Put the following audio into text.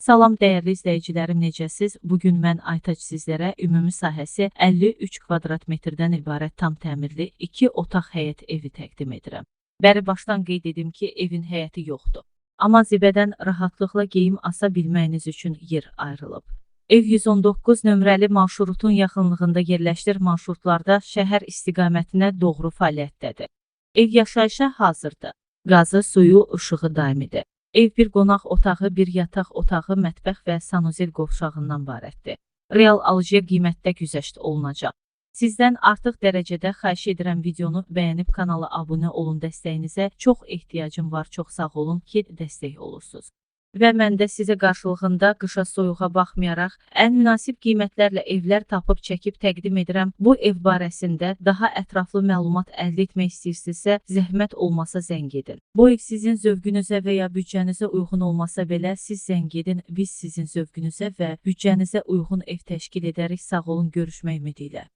Salam dəyərli izləyicilərim, necəsiz? Bu gün mən Aytaç sizlərə ümumi sahəsi 53 kvadrat metrdən ibarət tam təmirli 2 otaq həyət evi təqdim edirəm. Bəri başdan qeyd edim ki, evin həyəti yoxdur. Amma zibədən rahatlıqla geyim asa bilməyiniz üçün yer ayrılıb. Ev 119 nömrəli marşrutun yaxınlığında yerləşdir marşrutlarda şəhər istiqamətinə doğru fəaliyyətdədir. Ev yaşayışa hazırdır. Qazı, suyu, işığı daimidir. Ev bir qonaq otağı, bir yataq otağı, mətbəx və sanuzel qovşağından ibarətdir. Real alıcıya qiymətdə güzəşt olunacaq. Sizdən artıq dərəcədə xahiş edirəm videonu bəyənib kanala abunə olun dəstəyinizə çox ehtiyacım var. Çox sağ olun ki, dəstək olursunuz. Və mən də sizə qarşılığında qışa soyuğa baxmayaraq ən münasib qiymətlərlə evlər tapıb çəkib təqdim edirəm. Bu ev barəsində daha ətraflı məlumat əldə etmək istəyirsinizsə, zəhmət olmasa zəng edin. Bu ev sizin zövqünüzə və ya büdcənizə uyğun olmasa belə siz zəng edin. Biz sizin zövqünüzə və büdcənizə uyğun ev təşkil edərik. Sağ olun, görüşmək ümidi ilə.